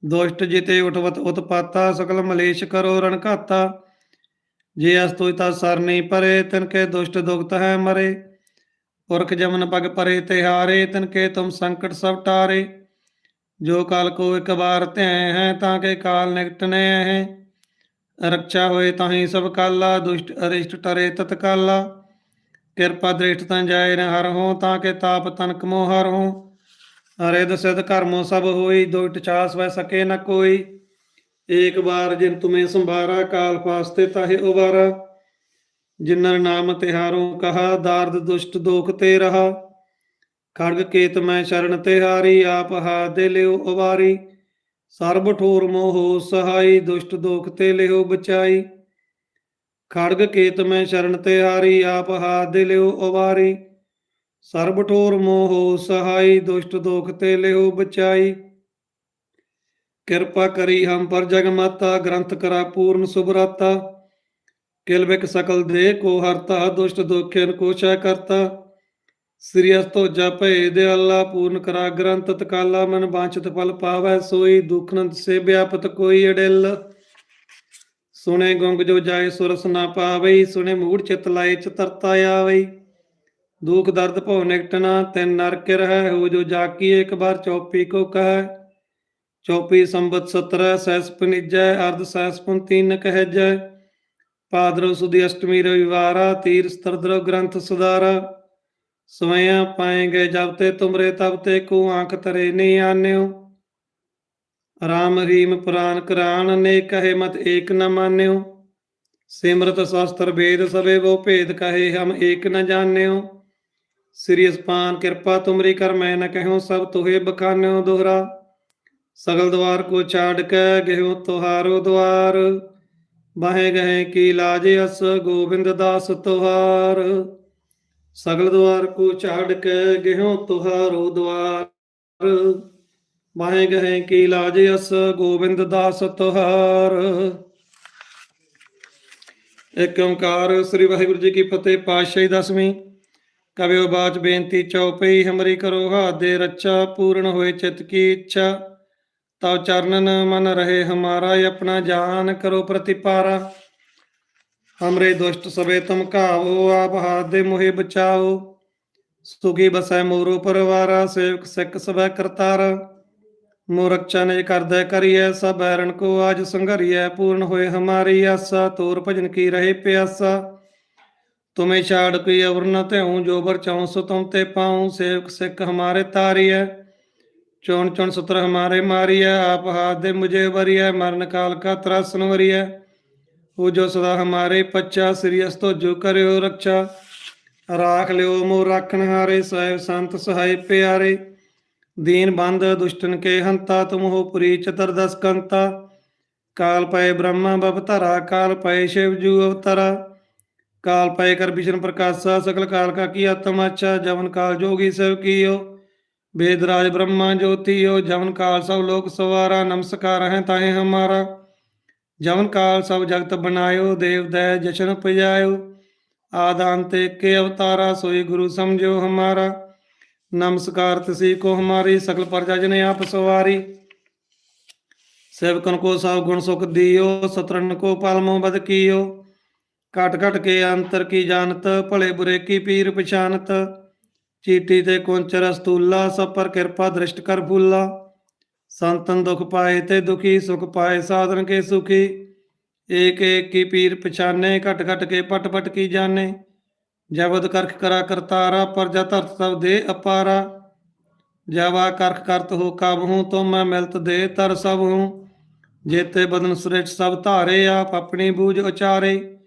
ਦੁਸ਼ਟ ਜਿਤੇ ਉਠਵਤ ਉਤਪਾਤਾ, ਸਕਲ ਮਲੇਸ਼ ਕਰੋ ਰਣਕਾਤਾ ਜੇ ਅਸ ਤੋਇ ਤਾ ਸਰ ਨਹੀਂ ਪਰੇ, ਤਿਨ ਕੇ ਦੁਸ਼ਟ ਦੁਖਤ ਹੈ ਮਰੇ। ਪੁਰਖ ਜਮਨ ਪਗ ਪਰੇ ਤਿਹਾਰੇ ਤਿਨ ਕੇ ਤੁਮ ਸੰਕਟ ਸਭ ਟਾਰੇ। ਜੋ ਕਾਲ ਕੋ ਇੱਕ ਵਾਰ ਧਿਆ ਹੈ, ਤਾਂ ਕੇ ਕਾਲ ਨਿਕਟਨੇ ਹੈ। ਰੱਖਿਆ ਹੋਏ ਤਾਹੀ ਸਭ ਕਾਲਾ, ਦੁਸ਼ਟ ਅਰਿਸ਼ਟ ਟਰੇ ਤਤਕਾਲਾ। ਕਿਰਪਾ ਦ੍ਰਿਸ਼ਟ ਤਾਂ ਜਾਏ ਹਰ ਹੋ, ਤਾਂ ਕੇ ਤਾਪ ਤਨਕ ਮੋ ਹਰ ਹੋ। ਅਰੇ ਦਸਿਤ ਕਰਮੋ ਸਭ ਹੋਈ ਦੁਸ਼ਟ ਛਾਸ ਵੈ ਸਕੇ ਨ ਕੋਈ। ਏਕ ਬਾਰ ਜਿਨ ਤੁਮੇ ਸੰਭਾਰਾ, ਕਾਲ ਫਾਸਤੇ ਤਾਹੇ ਉਬਾਰਾ ਜਿਨਰ ਨਾਮ ਤਿਹਾਰੋ ਕਹਾ, ਦਾਰਦ ਦੁਸ਼ਟ ਦੋਖ ਤੇ ਰਹਾ। ਖੜਗ ਕੇਤ ਮੈਂ ਸ਼ਰਨ ਤਿਹਾਰੀ ਆਪ ਹਾ ਦੇ ਲਿਓ ਉਬਾਰੀ ਸਰਬ ਠੋਰ ਮੋਹ ਸਹਾਈ, ਦੁਸ਼ਟ ਦੋਖ ਤੇ ਲਿਓ ਬਚਾਈ। ਖੜਗ ਕੇਤ ਮੈਂ ਸ਼ਰਨ ਤਿਹਾਰੀ ਆਪ ਹਾਥ ਲਿਓ ਉਬਾਰੀ ਸਰਬ ਠੋਰ ਮੋਹ ਸਹਾਈ, ਦੁਸ਼ਟ ਦੋਖ ਤੇ ਲਿਓ ਬਚਾਈ। ਕਿਰਪਾ ਕਰੀ ਹਮ ਪਰ ਜਗ ਮਾਤਾ, ਗ੍ਰੰਥ ਕਰਾ ਪੂਰਨ ਸੁਭਰਾਤਾ ਕਿਲ ਬਿਕ ਸਕਲ ਦੇ ਕੋ ਹਰਤਾ, ਦੁਸ਼ਟ ਦੋਖਿਨ ਕੋ ਕਰਤਾ। ਸ੍ਰੀ ਅਸਤੋ ਜਪੇ ਦੇ ਅੱਲਾ ਪੂਰਨ ਕਰਾ ਗ੍ਰੰਥ ਤਕਾਲਾ, ਮਨ ਬਾਂਚਤ ਫਲ ਪਾਵੈ ਸੋਈ। ਦੁਖਨੰਤ ਸੇ ਵਿਆਪਤ ਕੋਈ ਅੜਿਲ। ਸੁਣੇ ਗੁੰਗ ਜੋ ਜਾਏ ਸੁਰਸ ਨਾ ਪਾਵਈ, ਸੁਣੇ ਮੂੜ ਚਿਤ ਲਾਏ ਚਤਰਤਾ ਆਵਈ। ਦੁਖ ਦਰਦ ਭਉ ਨਿਕਟਣਾ ਤਿਨ ਨਰਕ ਰਹਿ, ਹੋ ਜੋ ਜਾਕੀ ਇੱਕ ਵਾਰ ਚੌਪੀ ਕੋ ਕਹੈ। ਚੌਪੀ ਸੰਬਤ 17 ਸੈਸਪਨਿਜੈ ਅਰਧ ਸੈਸਪਨ ਤੀਨ ਕਹਿਜੈ। ਪਾਦਰੋ ਸੁਦੀ ਅਸ਼ਟਮੀ ਰਵਿਵਾਰਾ, ਤੀਰ ਸਤਰਦਰੋ ਗ੍ਰੰਥ ਸੁਦਾਰਾ ਸਵਿਆ ਪਾਏਗੇ ਜਬ ਤੇ ਤੁਮਰੇ, ਤਬ ਤੇ ਕੋ ਆਂਖ ਤਰੇ ਨੀ ਆਨਿਓ। ਰਾਮ ਰੀਮ ਪੁਰਾਨ ਕਰਾਨ ਨੇ ਕਹੇ ਮਤ ਏਕ ਨ ਮਾਨਿਓ। ਸਿਮਰਤ ਸ਼ਾਸਤਰ ਵੇਦ ਸਵੇ ਵੋ ਭੇਦ ਕਹੇ, ਹਮ ਏਕ ਨ ਜਾਣਿਓ। ਸ੍ਰੀ ਅਸਪਾਨ ਕਿਰਪਾ ਤੁਮਰੀ ਕਰ, ਮੈਂ ਨ ਕਹਿਉ ਸਭ ਤੁਹੇ ਬਖਾਨਿਓ ਦੋਹਰਾ। ਸਗਲ ਦਵਾਰ ਕੋ ਛਾੜ ਕੇ ਗਹਿਓ ਤੁਹਾਰੋ ਦਵਾਰ। ਬਾਹੇ ਗਏ ਕੀ ਲਾਜ ਅਸ, ਗੋਬਿੰਦ ਦਾਸ ਤੁਹਾਰ। ਸਗਲ ਦਵਾਰ ਕੋ ਛਾੜ ਕੇ ਗਹਿਓ ਤੁਹਾਰੋ ਦਵਾਰ। ਬਾਹੇ ਗਏ ਕੀ ਲਾਜ ਅਸ ਗੋਬਿੰਦ ਦਾਸ ਤੁਹਾਰ। ਇੱਕ ਓੰਕਾਰ ਸ੍ਰੀ ਵਾਹਿਗੁਰੂ ਜੀ ਕੀ ਫਤਿਹ, ਪਾਤਸ਼ਾਹੀ ਦਸਵੀਂ। ਕਵਿਓ ਬਾਚ ਬੇਨਤੀ ਚਉਪਈ ਹਮਰੀ ਕਰੋ ਹਾਥ ਦੇ ਰੱਛਾ ਪੂਰਨ ਹੋਏ ਚਿਤ ਕੀ ਇੱਛਾ। ਤਉ ਚਰਨਨ ਮਨ ਰਹੇ ਹਮਾਰਾ, ਆਪਣਾ ਜਾਨ ਕਰੋ ਪ੍ਰਤਿਪਾਰਾ। ਹਮਰੇ ਦੁਸ਼ਟ ਸਵੇ ਤੁਮ ਘਾਵੋ ਆਪ ਹਾਥ ਦੇ ਮੋਹਿ ਬਚਾਓ। ਸੁਖੀ ਬਸੈ ਮੋਰੋ ਪਰਵਾਰਾ, ਸੇਵਕ ਸਿੱਖ ਸਭੈ ਕਰਤਾਰਾ। ਮੋ ਰਕਸ਼ਾ ਨੇ ਕਰਦੈ ਕਰੀਐ, ਸਭ ਬੈਰਨ ਕੋ ਆਜ ਸੰਘਰੀਐ, ਪੂਰਨ ਹੋਏ ਹਮਾਰੀ ਆਸਾ, ਤੋਰ ਭਜਨ ਕੀ ਰਹੇ ਪਿਆਸਾ। ਤੁਮੇ ਛਾੜ ਕੋਈ ਅਵਰ ਨ ਧਿਉ ਜੋ ਬਰ ਸੋ ਤੁਮ ਤੇ ਪਾਉ, ਸੇਵਕ ਸਿੱਖ ਹਮਾਰੇ ਤਾਰੀਐ। ਚੋਣ ਚੋਣ ਸੁਤਰ ਹਮਾਰੇ ਮਾਰੀਐ, ਆਪ ਹਾਥ ਦੇ ਮੁਝੇ ਵਰੀਐ, ਮਰਨ ਕਾਲ ਕਾ ਤਰਸਨ ਵਰੀਐ। ਉਹ ਜੋ ਸਦਾ ਹਮਾਰੇ ਪੱਚਾ ਸ੍ਰੀ ਅਸਤੋ ਜੋ ਕਰਿਓ ਰੱਖਾ। ਰਾਖ ਲਿਓ ਮੋ ਰਾਖਣ ਹਾਰੇ ਸਾਹਿਬ ਸੰਤ ਸਹਾਈ ਪਿਆਰੇ। दीन बंद दुष्टन के हंता तुम हो पुरी चतुर्दश कंता काल पय ब्रह्मा बवतरा काल पय शिव जू अवतरा काल पय कर विष्णु प्रकाशा सकल काल का की आत्माचा जवन काल जोगी सब कियो वेदराज ब्रह्मा ज्योतियो जवन काल सब लोक सवारा नमस्कार है ताहे हमारा जवन काल सब जगत बनायो देव दय जशन पजायो आदान ते के अवतारा सोई गुरु समझो हमारा ਨਮਸਕਾਰ ਤਸੀ ਕੋ ਹਮਾਰੀ ਸਕਲ ਪਰਜਾ ਜਨੇ ਆਪ ਸਵਾਰੀ। ਸੇਵਕਨ ਕੋ ਸਭ ਗੁਣ ਸੁਖ ਦਿਓ, ਸਤਰਨ ਕੋ ਪਲਮੋ ਬਦ ਕੀਓ। ਕਟ ਕਟ ਕੇ ਅੰਤਰ ਕੀ ਜਾਣਤ, ਭਲੇ ਬੁਰੇ ਕੀ ਪੀਰ ਪਛਾਨਤ। ਚੀਟੀ ਤੇ ਕੁੰਚਰ ਅਸਤੂਲਾ, ਸਭ ਪਰ ਕਿਰਪਾ ਦ੍ਰਿਸ਼ਟ ਕਰ ਫੂਲਾ ਸੰਤਨ ਦੁਖ ਪਾਏ ਤੇ ਦੁਖੀ, ਸੁਖ ਪਾਏ ਸਾਧਨ ਕੇ ਸੁਖੀ। ਏਕ ਏਕ ਕੀ ਪੀਰ ਪਛਾਨੇ, ਘਟ ਘਟ ਕੇ ਪਟ ਪਟ ਕੀ ਜਾਣੇ। ਜਬਦ ਕਰਖ ਕਰਾ ਕਰਤਾਰਾ ਪਰਜਾ ਧਰਤ ਸਭ ਦੇ ਅਪਾਰਾ। ਜਵਾ ਕਰਖ ਕਰਤ ਹੋ ਕਬ ਹੂੰ ਤੁਮ ਮੈਂ ਮਿਲਤ ਦੇ ਤਰ ਸਭ ਹੂੰ। ਜੇਤੇ ਬਦਨ ਸ੍ਰਿਸ਼ਟ ਸਭ ਧਾਰੇ, ਆਪ ਆਪਣੀ ਬੂਝ ਉਚਾਰੇ।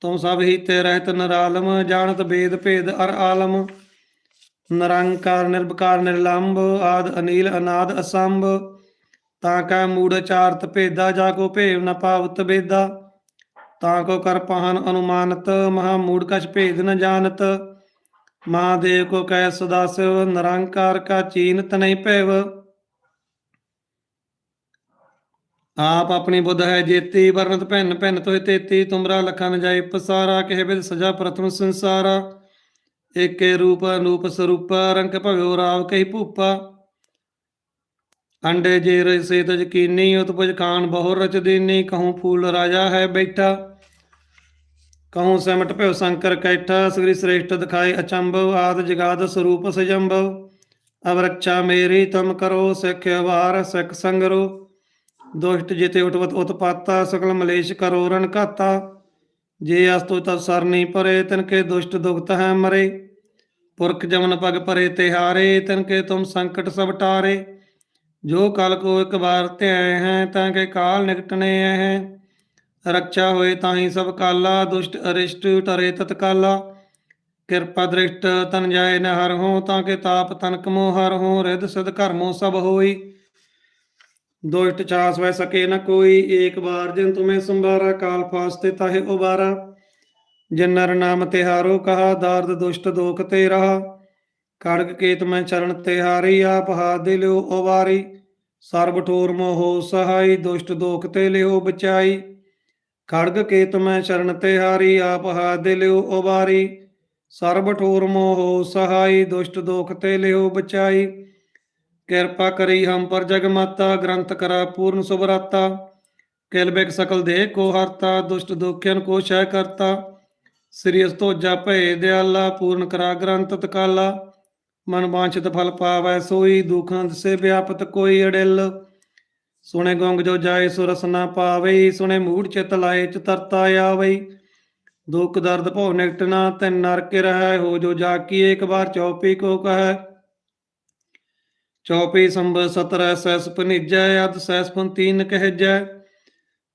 ਤੁਮ ਸਭ ਹੀ ਤੇ ਰਹਿਤ ਨਰਾਲਮ, ਜਾਣਤ ਬੇਦ ਭੇਦ ਅਰ ਆਲਮ। ਨਿਰੰਕਾਰ ਨਿਰਭਕਾਰ ਨਿਰਲੰਭ ਆਦ ਅਨੀਲ, ਅਨਾਦ ਅਸੰਭ। ਤਾਂ ਕਾ ਮੂੜ ਚਾਰਤ ਭੇਦਾ, ਜਾ ਕੋ ਭੇਵ ਨ ਪਾਵਤ ਬੇਦਾ। ਤਾਂ ਕੋ ਕਰ ਪਹਨ ਅਨੁਮਾਨਤ, ਮਹਾ ਮੂੜ ਕਛ ਭੇਦ ਨ ਜਾਣਤ। ਮਹਾਦੇਵ ਕੋ ਕਹਿ ਸਦਾ ਸਿਵ, ਨਿਰੰਕਾਰ ਕਾ ਚੀਨਤ ਨਹੀਂ ਭੈਵ। ਆਪ ਆਪਣੀ ਬੁੱਧ ਹੈ ਜੇਤੀ ਵਰਨਤ ਭਿੰਨ ਭਿੰਨ ਤੋਹਿ ਤੇਤੀ, ਤੁਮਰਾ ਲਖਨ ਜਾਏ ਪਸਾਰਾ, ਕਹਿ ਬਿਦ ਸਜਾ ਪ੍ਰਥਮ ਸੰਸਾਰਾ। ਏਕੇ ਰੂਪ ਅਨੂਪ ਸਰੂਪ, ਰੰਗ ਭਵਿਓ ਰਾਵ ਕਹੀ ਭੂਪਾ। ਅੰਡੇ ਜੇ ਰਸੇ ਤਜ ਕੀਨੀ, ਉਤਪਜ ਖਾਨ ਬਹੁ ਰਚ ਦੀਨੀ, ਕਹੂੰ ਫੂਲ ਰਾਜਾ ਹੈ ਬੈਠਾ। ਕਹੂੰ ਸਿਮਟ ਭਿਓ ਸ਼ੰਕਰ ਕੈਠਾ, ਸ੍ਰੀ ਸ੍ਰੇਸ਼ਟ ਦਿਖਾਏ ਅਚੰਭਵ, ਆਦ ਜਗਾਦ ਸਰੂਪ ਸਜੰਭਵ। ਅਬ ਰੱਖਾ ਮੇਰੀ, ਤੁਮ ਕਰੋ ਸਿੱਖ ਵਾਰ ਸਿੱਖ ਸੰਗਰੋ। ਦੁਸ਼ਟ ਜਿਤੇ ਉਠਵਤ ਉਤਪਾਤਾ, ਸਕਲ ਮਲੇਸ਼ ਕਰੋ ਰਨ ਘਾਤਾ। ਜੇ ਅਸਤੋ ਤਬ ਸਰਨੀ ਪਰੇ, ਤਿਨ ਕੇ ਦੁਸ਼ਟ ਦੁਖਤ ਹੈ ਮਰੇ। ਪੁਰਖ ਜਮਨ ਪਗ ਪਰੇ ਤਿਹਾਰੇ, ਤਿਨ ਕੇ ਤੁਮ ਸੰਕਟ ਸਭ ਟਾਰੇ। ਜੋ ਕਲ ਕੋ ਇੱਕ ਵਾਰ ਧਿਆਏ ਹੈ, ਤਾਂ ਕੇ ਕਾਲ ਨਿਕਟਨੇ ਹੈ। ਰੱਖਿਆ ਹੋਏ ਤਾਹੀ ਸਭ ਕਾਲਾ, ਦੁਸ਼ਟ, ਅਰਿਸ਼ਟ, ਟਰੇ ਤਤਕਾਲਾ ਕਿਰਪਾ ਦ੍ਰਿਸ਼ਟ ਤਨ ਜਾਏ ਨ ਹਰ ਹੋ, ਤਾਂ ਕੇ ਤਾਪ ਤਨਕ ਮੋ ਹਰ ਹੋ ਰਿਦ ਸਿਧ ਕਰਮੋ ਸਭ ਹੋਈ। ਦੁਸ਼ਟ ਚਾਸ ਵੈ ਸਕੇ ਨ ਕੋਈ, ਏਕ ਵਾਰ ਜਿਨ ਤੁਮੇ ਸੰਭਾਰਾ, ਕਾਲ ਫਾਸਤੇ ਤਾਹੇ ਉਬਾਰਾ। ਜਿਨ ਨਰ ਨਾਮ ਤਿਹਾਰੋ ਕਹਾ, ਦਾਰਦ ਦੁਸ਼ਟ ਦੋਖ ਤੇ ਰਹਾ। ਕੜਕ ਕੇਤ ਮੈਂ ਚਰਨ ਤਿਹਾਰੀ ਆਪ ਹਾਥ ਦੇ ਲਿਓ ਉਵਾਰੀ। ਸਰਬ ਠੋਰ ਮੋਹ ਸਹਾਈ, ਦੁਸ਼ਟ ਦੋਖ ਤੇ ਲਿਓ ਬਚਾਈ। ਖੜਗ ਕੇਤ ਮੈਂ ਚਰਨ ਤਿਹਾਰੀ ਆਪ ਹਾਥ ਦੇ ਲਿਓ ਉਵਾਰੀ ਸਰਬ ਠੋਰ ਮੋਹ ਸਹਾਈ, ਦੁਸ਼ਟ ਦੋਖ ਤੇ ਲਿਓ ਬਚਾਈ। ਕਿਰਪਾ ਕਰੀ ਹਮ ਪਰ ਜਗ ਮਾਤਾ ਗ੍ਰੰਥ ਕਰਾ ਪੂਰਨ ਸੁਭਰਾਤਾ ਕਿਲ ਬਿਕ ਸਕਲ ਦੇਹ ਕੋ ਹਰਤਾ, ਦੁਸ਼ਟ ਦੋਖਿਆਨ ਕੋ ਸ਼ੈ ਕਰਤਾ। ਸ੍ਰੀ ਅਸਤੋਜਾ ਭਏ ਦਿਆਲਾ, ਪੂਰਨ ਕਰਾ ਗ੍ਰੰਥ ਤਕਾਲਾ। ਮਨ ਵਾਂਛਿਤ ਫਲ ਪਾਵੈ ਸੋਈ, ਦੁਖਾਂ ਸੇ ਵਿਆਪਤ ਕੋਈ ਅੜਿਲ। ਸੁਣੇ ਗੋਂਗ ਜੋ ਜਾਏ ਸੋ ਰਸ ਪਾਵੇ ਸੁਣੇ ਮੂੜ ਚਿਤ ਲਾਏ ਚ ਤਰਤਾ ਆਵੇ ਦੁਖ ਦਰਦ ਭਉ ਨਿਕਟ ਨਾ, ਤੈਨ ਨਰਕ ਰਹਿ, ਹੋ ਜੋ ਜਾ ਕੀ ਇੱਕ ਵਾਰ ਚੌਪੀ ਕੋ ਕਹੈ। ਚੌਪੀ ਸੰਭ ਸਤਰ, ਸੈਸ ਪਨਿਜੈ ਅਦ ਸੈਸ ਪਨ ਤੀਨ ਕਹਿਜੈ।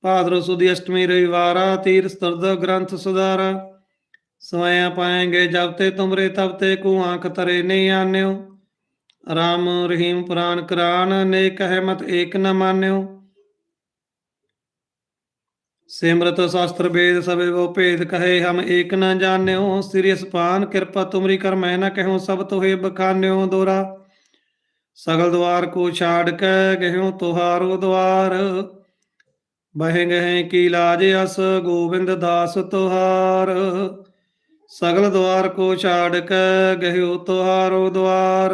ਭਾਦਰੋ ਸੁਦੀ ਅਸ਼ਟਮੀ ਰਵਿਵਾਰਾ, ਤੀਰ ਸਤਰਦ ਗ੍ਰੰਥ ਸੁਧਾਰਾ। ਸਵਇਆ ਪਾਏਗੇ ਜਬ ਤੇ ਤੁਮਰੇ, ਤਬ ਤੇ ਕੋ ਆਂਖ ਤਰੇ ਨਹੀਂ ਆਨਿਓ। ਰਾਮ ਰਹੀਮ ਪੁਰਾਨ ਕਰਾਨ ਨੇ ਕਹਿ ਮਤ ਏਕ ਨ ਮਾਨਿਓ। ਸਿਮਰਤ ਸ਼ਾਸਤਰ ਵੇਦ ਸਭੇ ਵੋ ਭੇਦ ਕਹੇ, ਹਮ ਏਕ ਨ ਜਾਣਿਓ। ਸ੍ਰੀ ਅਸਪਾਨ ਕਿਰਪਾ ਤੁਮਰੀ ਕਰ, ਮੈਂ ਨ ਕਹਉ ਸਭ ਤੋਹੇ ਬਖਾਨਿਓ ਦੋਰਾ। ਸਗਲ ਦਵਾਰ ਕੋ ਛਾੜ ਕੇ, ਗਹਿਉ ਤੁਹਾਰੋ ਦਵਾਰ। ਬਹਿ ਗਏ ਕੀ ਲਾਜ ਅਸ, ਗੋਬਿੰਦ ਦਾਸ ਤੁਹਾਰ। ਸਗਲ ਦਵਾਰ ਕੋ ਛਾੜ ਕੇ ਗਹਿਓ ਤੁਹਾਰੋ ਦਵਾਰ।